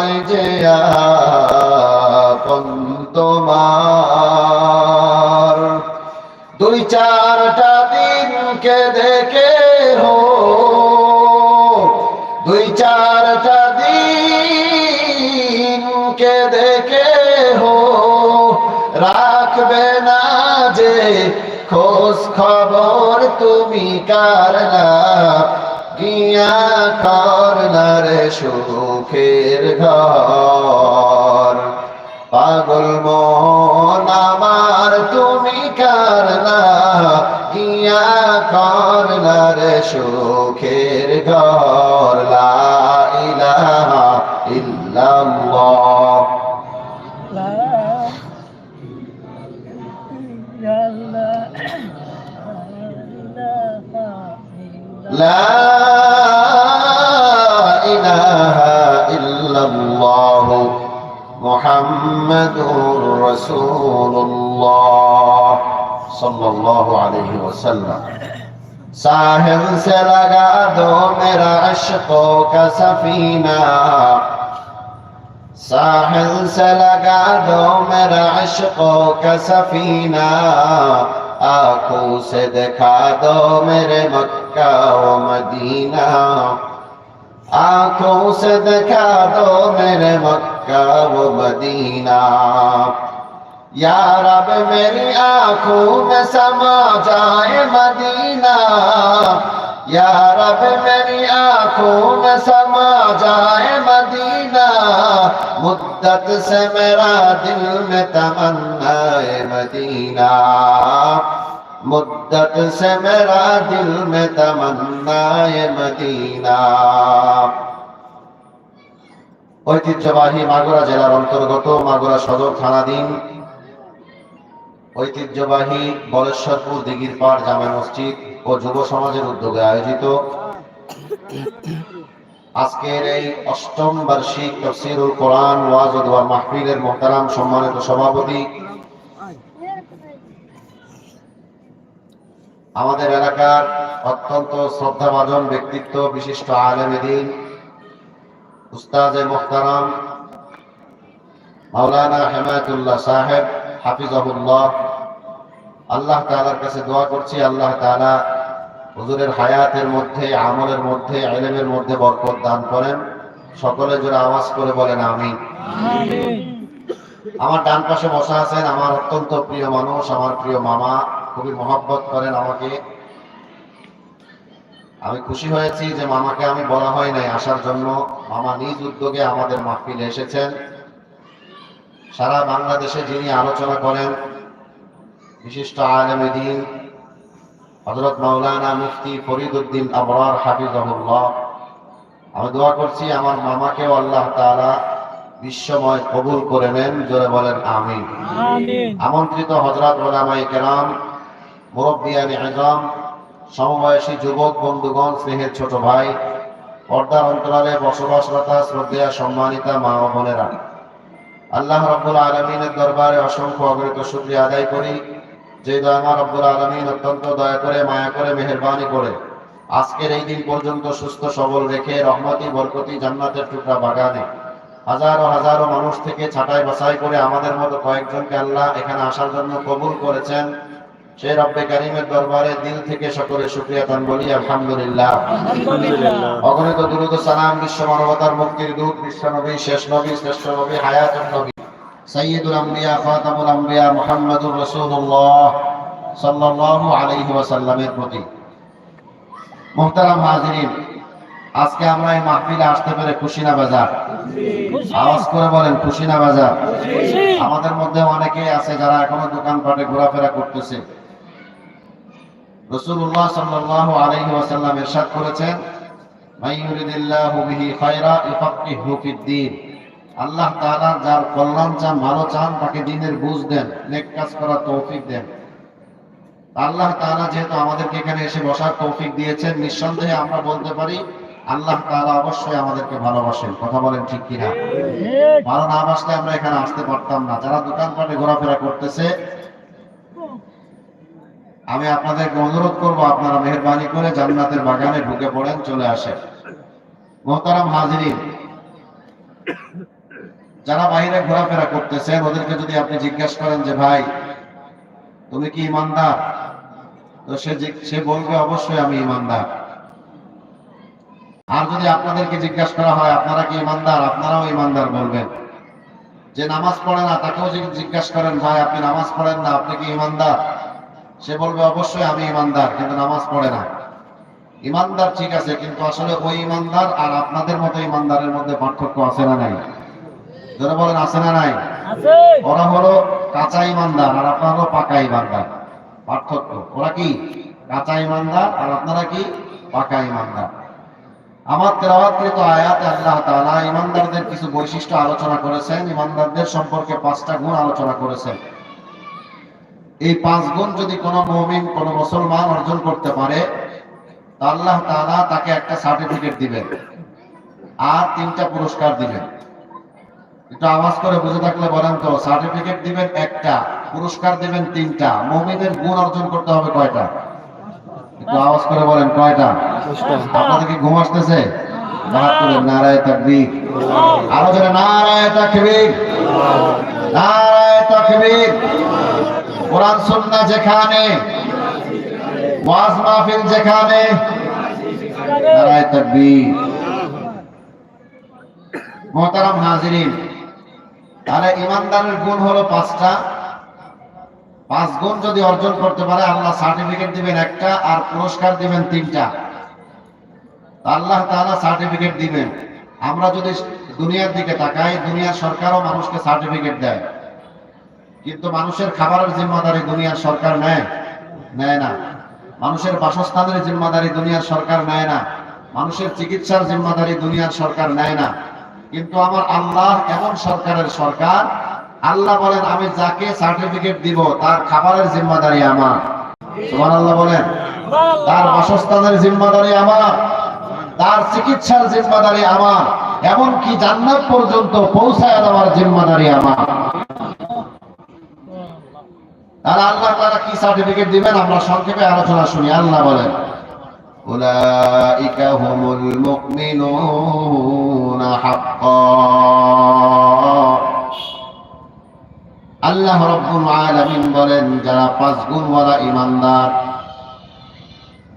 সবাই যে আপন তোমার দুই চারটা দিনকে দেখে হো। দুই চারটা দিনকে দেখে হো। রাখবে না যে খোঁজ খবর তুমি কারলা গিয়া করলার সুখের ঘর। পাগল মন আমার তুমি কারলা গিয়া করলার সুখের ঘর। লা ইলাহা ইল্লাল্লাহ। لا صلی اللہ علیہ وسلم. ساحل سے لگا دو میرا عشقوں کا سفینہ. ساحل سے لگا دو میرا عشقوں کا سفینہ. آنکھوں سے دکھا دو میرے مکہ و مدینہ. آنکھوں سے دکھا دو میرے مکہ و مدینہ. یا رب میری آنکھوں میں سما جائے مدینہ یا رب میری آنکھوں میں سما جائے مدینہ مدت سے میرا دل میں تمنا مدینہ مدت سے میرا دل میں تمنا مدینہ ঐতিহ্যবাহী মাগুরা জেলার অন্তর্গত মাগুরা সদর থানাধীন ঐতিহ্যবাহী বলেশ্বরপুর দিঘির পাড় জামে মসজিদ ও যুব সমাজের উদ্যোগে আয়োজিত। আজকের এই অষ্টম বার্ষিক তফসিরুল কোরআন ওয়াজ মাহফিলের মোহতারাম সম্মানিত সভাপতি। আমাদের এলাকার অত্যন্ত শ্রদ্ধাভাজন ব্যক্তিত্ব, বিশিষ্ট আলেম দিন, উস্তাজে মোহতারাম মাওলানা হেমায়তুল্লাহ সাহেব হাফিজাহুল্লাহ। আল্লাহ তাআলার কাছে দোয়া করছি আল্লাহ তাআলা হুজুরের হায়াতের মধ্যে আমলের মধ্যে ইলমের মধ্যে বরকত দান করেন। সকলে জোরে আওয়াজ করে বলেন আমি আমার ডান পাশে বসা আছেন আমার অত্যন্ত প্রিয় মানুষ আমার প্রিয় মামা খুবই মহব্বত করেন আমাকে। আমি খুশি হয়েছি যে মামাকে আমি বলা হয় নাই আসার জন্য। মামা নিজ উদ্যোগে আমাদের মাহফিলে এসেছেন। সারা বাংলাদেশে যিনি আলোচনা করেন বিশিষ্ট আলেম দিন হজরত মাওলানা মুফতি ফরিদ উদ্দিন আবরার হাফিজহুল্লাহ আমি দোয়া করছি আমার মামাকেও আল্লাহ তাআলা বিশ্বময় কবুল করে নেন জোরে বলেন আমি আমন্ত্রিত হজরত ওলামাই কেরাম মুরব্বিয়ানি আজম সমবয়সী যুবক বন্ধুগণ স্নেহের ছোট ভাই পর্দার অন্তরালে বসবাসরতা শ্রদ্ধেয়া সম্মানিতা মা ও বোনেরা। আল্লাহ রব্বুল আলমিনের দরবারে অসংখ্য অগ্রিত শুক্রিয়া আদায় করি, যে দয়ামা রব্বুল আলমিন অত্যন্ত দয়া করে, মায়া করে, মেহরবানি করে আজকের এই দিন পর্যন্ত সুস্থ, সবল রেখে রহমতি, বরকতি, জান্নাতের টুকরা বাগানে হাজারো হাজারো মানুষ থেকে ছাটাই বাছাই করে আমাদের মতো কয়েকজনকে আল্লাহ এখানে আসার জন্য কবুল করেছেন। সেই রব্বে কারিমের দরবারে দিল থেকে সকলে শুক্রিয়া তান বলি আলহামদুলিল্লাহ। অগণিত দুরুদ সালাম বিশ্ব মানবতার মুক্তির দূত বিশ্ব নবী শেষ নবী শ্রেষ্ঠ নবী নবী। সাইয়্যিদুল আম্বিয়া খাতামুল আম্বিয়া মুহাম্মাদুর রাসূলুল্লাহ সাল্লাল্লাহু আলাইহি ওয়াসাল্লামের প্রতি। মুহতারাম হাজিরিন আজকে আমরা এই মাহফিলে আসতে পেরে খুশি না বাজার? আওয়াজ করে বলেন খুশি না বাজার? আমাদের মধ্যে অনেকেই আছে যারা এখনও দোকানপাটে ঘোরাফেরা করতেছে। রসুল্লাহ সাল্লাল্লাহু আলাইহি ওয়াসাল্লাম ইরশাদ করেছেন আল্লাহ তাআলা যার কল্যাণ চান ভালো চান তাকে দ্বীনের বুঝ দেন নেক কাজ করার তৌফিক দেন। আল্লাহ তাআলা যেহেতু আমাদেরকে এখানে এসে বসার তৌফিক দিয়েছেন নিঃসন্দেহে আমরা বলতে পারি আল্লাহ তাআলা অবশ্যই আমাদেরকে ভালোবাসেন। কথা বলেন ঠিক কিনা? ভালো না বাসলে আমরা এখানে আসতে পারতাম না। যারা দোকানপাটে ঘোরাফেরা করতেছে আমি আপনাদেরকে অনুরোধ করব, আপনারা মেহরবানি করে জান্নাতের বাগানে ঢুকে পড়েন, চলে আসেন। মোহতারাম হাজিরিন, যারা বাইরে ঘোরাফেরা করতেছেন, ওদেরকে যদি আপনি জিজ্ঞাসা করেন যে, ভাই, তুমি কি ইমানদার? তো সে সে বলবে, অবশ্যই আমি ইমানদার। আর যদি আপনাদেরকে জিজ্ঞাসা করা হয়, আপনারা কি ইমানদার? আপনারাও ইমানদার বলবেন। যে নামাজ পড়ে না, তাকেও জিজ্ঞাসা করেন, ভাই, আপনি নামাজ পড়েন না, আপনি কি ইমানদার? সে বলবে অবশ্যই আমি ইমানদার কিন্তু নামাজ পড়ে না। ইমানদার ঠিক আছে কিন্তু আসলে ওই ইমানদার আর আপনাদের মতো ইমানদারের মধ্যে পার্থক্য আছে না নাই? যারা বলেন আছে না নাই? ওরা হলো কাঁচা ইমানদার আর আপনারা হলো পাকা ইমানদার। পার্থক্য। ওরা কি? কাঁচা ইমানদার আর আপনারা কি? পাকা ইমানদার। আমার তেলাওয়াতকৃত আয়াতে আল্লাহ তাআলা ইমানদারদের কিছু বৈশিষ্ট্য আলোচনা করেছেন ইমানদারদের সম্পর্কে পাঁচটা গুণ আলোচনা করেছেন। এই পাঁচ গুণ যদি কোনো মুমিন, কোনো মুসলমান অর্জন করতে পারে আল্লাহ তাআলা তাকে একটা সার্টিফিকেট দিবেন আর তিনটা পুরস্কার দিবেন। একটু আওয়াজ করে বুঝে থাকলে বলেন তো সার্টিফিকেট দিবেন একটা, পুরস্কার দিবেন তিনটা, মুমিনের গুণ অর্জন করতে হবে কয়টা? একটু আওয়াজ করে বলেন কয়টা? আপনাদের কি ঘুম আসতেছে? নারায় আরও নারায় নারায় কোরআন, সুন্নাহ যেখানে, ওয়াজ মাহফিল যেখানে। নারায় তাকবীর। হাজিরিন, তাহলে ইমানদারের গুণ হলো পাঁচটা। পাঁচ গুণ যদি অর্জন করতে পারে, আল্লাহ সার্টিফিকেট দিবেন একটা আর পুরস্কার দিবেন তিনটা। আল্লাহ তাআলা সার্টিফিকেট দিবেন। আমরা যদি দুনিয়ার দিকে তাকাই, দুনিয়ার সরকারও মানুষকে সার্টিফিকেট দেয়। কিন্তু মানুষের খাবারের জিম্মাদারি দুনিয়ার সরকার নেয় নেয় না। মানুষের বাসস্থানের জিম্মাদারি দুনিয়ার সরকার নেয় না। মানুষের চিকিৎসার জিম্মাদারি দুনিয়ার সরকার নেয় না। কিন্তু আমার আল্লাহ এমন সরকারের সরকার, আল্লাহ বলেন, আমি যাকে সার্টিফিকেট দিব, তার খাবারের জিম্মাদারি আমার। সুমান আল্লাহ বলেন, তার বাসস্থানের জিম্মাদারি আমার, তার চিকিৎসার জিম্মাদারি আমার, এমনকি জান্নাত পর্যন্ত পৌঁছায় দেওয়ার জিম্মাদারি আমার। তাহলে আল্লাহ তারা কি সার্টিফিকেট দিবেন আমরা সংক্ষেপে আলোচনা শুনি আল্লাহ বলেন أولئك هم المؤمنون حقا আল্লাহ রব্বুল আলামিন বলেন যারা পাঁচ গুণওয়ালা ইমানদার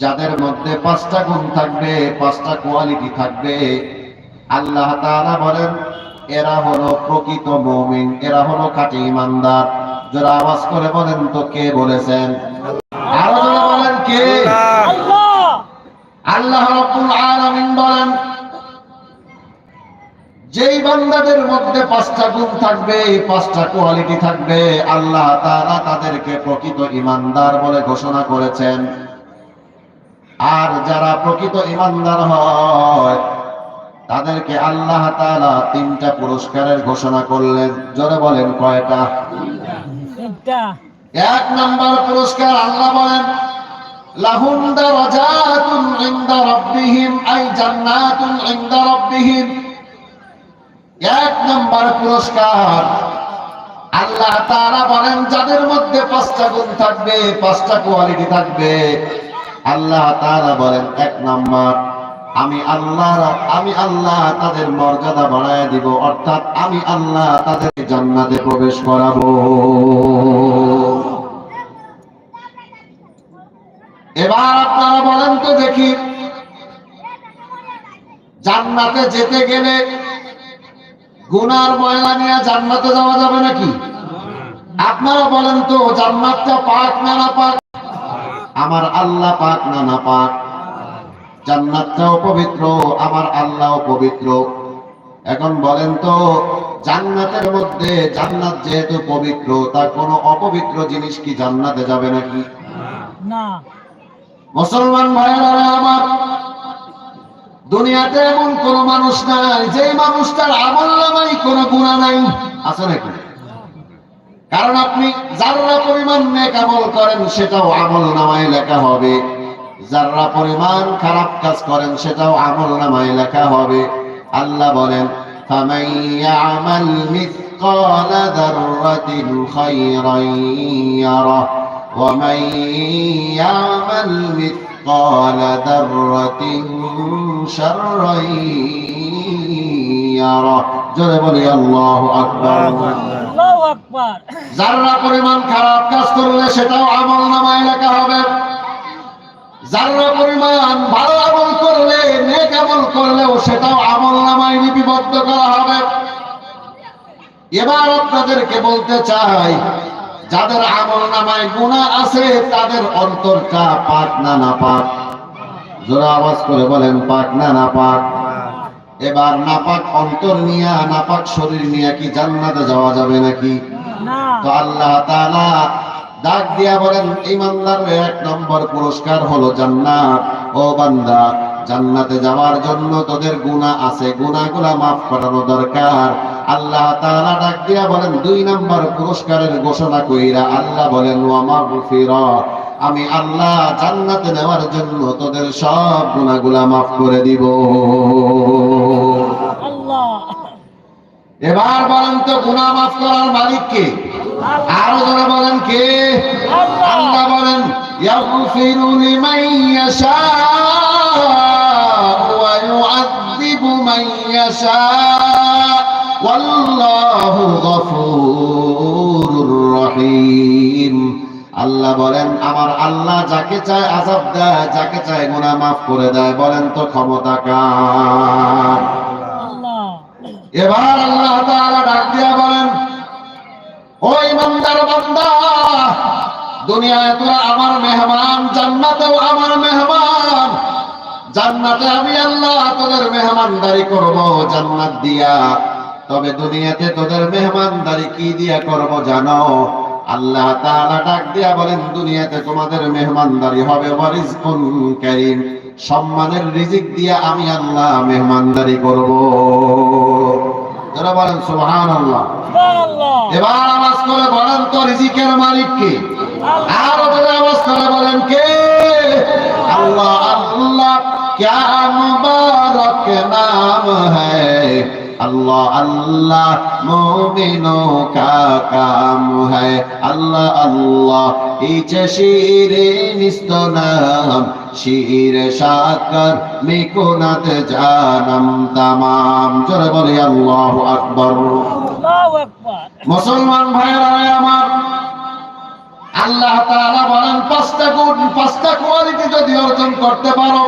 যাদের মধ্যে পাঁচটা গুণ থাকবে পাঁচটা কোয়ালিটি থাকবে আল্লাহ তাআলা বলেন এরা হলো প্রকৃত মুমিন এরা হলো খাঁটি ইমানদার যারা আওয়াজ করে বলেন তো কে বলেছেন? আরও যারা বলেন কে? আল্লাহ। রাব্বুল আলামিন বলেন যেই বান্দাদের মধ্যে পাঁচটা গুণ থাকবে পাঁচটা কোয়ালিটি থাকবে আল্লাহ তাআলা তাদেরকে প্রকৃত ইমানদার বলে ঘোষণা করেছেন। আর যারা প্রকৃত ইমানদার হয় তাদেরকে আল্লাহ তিনটা পুরস্কারের ঘোষণা করলেন। জোরে বলেন কয়টা? এক নাম্বার পুরস্কার আল্লাহ বলেন আল্লাহ বলেন, যাদের মধ্যে পাঁচটা থাকবে, পাঁচটা কোয়ালিটি থাকবে। আল্লাহ তাআলা বলেন, এক নাম্বার আমি আল্লাহ আমি আল্লাহ তাদের মর্যাদা বাড়ায় দিব, অর্থাৎ আমি আল্লাহ তাদের জান্নাতে প্রবেশ করাবো। এবার আপনারা বলেন তো দেখি, জান্নাতে যেতে গেলে গুনার ময়লা নিয়ে জান্নাতে যাওয়া যাবে নাকি? আপনারা বলেন তো, জান্নাতটা পাক না না পাক? আমার আল্লাহ পাক না না পাক। জান্নাতটাও পবিত্র আমার আল্লাহও পবিত্র। এখন বলেন তো জান্নাতের মধ্যে জান্নাত যেহেতু পবিত্র তার কোনো অপবিত্র জিনিস কি জান্নাতে যাবে নাকি? না। মুসলমান ভাইরা আমার দুনিয়াতে এমন কোন মানুষ নাই যে মানুষটার আমল নামাই কোনো গুণা নাই। আছে নাকি? কারণ আপনি যারা পরিমাণ নেক আমল করেন সেটাও আমল নামায় লেখা হবে। যারা পরিমাণ খারাপ কাজ করেন সেটাও আমল নামায় লেখা হবে আল্লাহ বলেন فمن يعمل مثقال ذرة خيرا يره ومن يعمل مثقال ذرة شرا يره জোরে বলি আল্লাহ আকবার আল্লাহু আকবার যারা পরিমাণ খারাপ কাজ করলে সেটাও আমল নামায় লেখা এবার আপনাদেরকে বলতে চাই যাদের আমল নামায় গুণা আছে তাদের অন্তরটা পাক না না পাক? জোরা আওয়াজ করে বলেন পাক না না পাক? এবার নাপাক অন্তর নিয়া নাপাক শরীর নিয়ে কি জান্নাতে যাওয়া যাবে নাকি? না। তো আল্লাহ তাআলা ডাক দিয়া বলেন ইমানদারের এক নম্বর পুরস্কার হলো জান্নাত। ও বান্দা জান্নাতে যাওয়ার জন্য তোদের গুনাহ আছে গুনাহগুলা মাফ করানো দরকার। আল্লাহ তাআলা ডাক দিয়া বলেন দুই নম্বর পুরস্কারের ঘোষণা কইরা আল্লাহ বলেন আমি আল্লাহ জান্নাতে নেওয়ার জন্য তোদের সব গুনাহগুলা মাফ করে দিব। আল্লাহ। এবার বলেন তো গুনাহ মাফ করার মালিক কে? আরও জোরে বলেন কে? আল্লাহ। আল্লাহ বলেন ইয়াগফিরু লিমান ইয়াশা ওয়া ইউআযযিবু মান ইয়াশা। ওয়াল্লাহু গফুরুর রহিম। আল্লাহ বলেন, আমার আল্লাহ যাকে চায় আযাব দেয়, যাকে চায় গুনাহ মাফ করে দেয়, বলেন তো ক্ষমতা কার? এবার আল্লাহ তাআলা ডাক দিয়া বলেন, ও ইমানদার বান্দা, দুনিয়ায় তোরা আমার মেহমান, জান্নাতেও আমার মেহমান। জান্নাতে আমি আল্লাহ তোদের মেহমানদারি করব, জান্নাত দিয়া তবে দুনিয়াতে তোদের মেহমানদারি কি দিয়া করব জানো আল্লাহ তাআলা ডাক দিয়া বলেন দুনিয়াতে তোমাদের মেহমানদারি হবে ওয়ারিজকুন কারীম সম্মানের রিজিক দিয়া আমি আল্লাহ মেহমানদারি করব যারা বলেন সুবহানাল্লাহ আল্লাহ এবার আওয়াজ করে বলেন তো রিজিকের মালিক কে আর ওদের আওয়াজ করে বলেন কে আল্লাহ আল্লাহ क्या मुबारक नाम है আল্লাহ আল্লাহ হ্যায় আল্লাহ আল্লাহ শিরে নিস্ত নাম শির সাকার জানাম তামাম। জোরে আল্লাহ আকবর। মুসলমান ভাইরা আমার আল্লাহ তাআলা বলেন পাঁচটা গুণ পাঁচটা কোয়ালিটি যদি অর্জন করতে পারো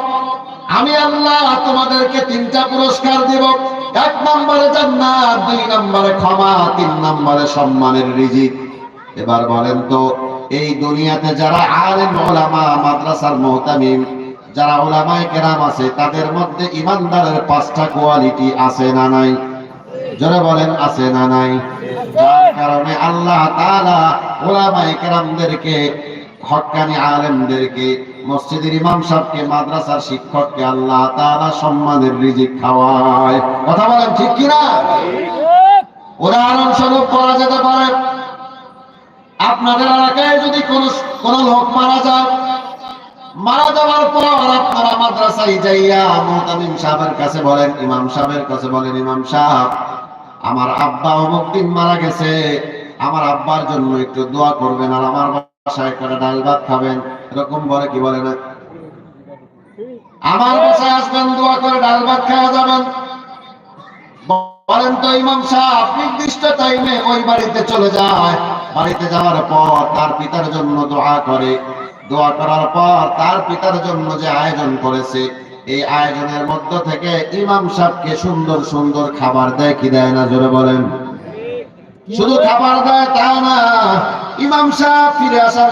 আমি আল্লাহ তোমাদেরকে তিনটা পুরস্কার দেব। এক নম্বরে জান্নাত, দুই নম্বরে ক্ষমা, তিন নম্বরে সম্মানের রিজিক। এবার বলেন তো, এই দুনিয়াতে যারা আলেম, ওলামা, মাদ্রাসার মুহতামিম, যারা ওলামায়ে কেরাম আছে, তাদের মধ্যে ইমানদারের পাঁচটা কোয়ালিটি আছে না নাই? যারা বলেন, আছে না নাই? যার কারণে আল্লাহ তাআলা ওলামায়ে কেরামদেরকে হক্কানি আলেমদেরকে, মসজিদের ইমাম সাহেবকে, মাদ্রাসার শিক্ষককে আল্লাহ তাআলা সম্মানের রিজিক খাওয়ায়। কথা বলেন ঠিক কি না ঠিক উদাহরণস্বরূপ বলা যেতে পারে, আপনাদের এলাকায় যদি কোন কোন লোক মারা যায়, মারা যাওয়ার পর আপনারা মাদ্রাসায় যাইয়া মুহতামিম সাহেবের কাছে বলেন, ইমাম সাহেবের কাছে বলেন, ইমাম সাহেব, আমার আব্বা অমুক দিন মারা গেছে, আমার আব্বার জন্য একটু দোয়া করবেন আর আমার বাসায় একটা ডাল ভাত খাবেন, এরকম বলে কি বলে না? আমার বাসায় আসবেন, দোয়া করে ডাল ভাত খাওয়া যাবেন। বলেন তো ইমাম সাহেব, নির্দিষ্ট টাইমে ওই বাড়িতে চলে যায়। বাড়িতে যাওয়ার পর তার পিতার জন্য দোয়া করে। দোয়া করার পর তার পিতার জন্য যে আয়োজন করেছে, এই আয়োজনের মধ্য থেকে ইমাম সাহেবকে সুন্দর সুন্দর খাবার দেয় কি দেয় না? জোরে বলেন। শুধু খাবার দেয় তা না ইমাম সাহেব ফিরে আসার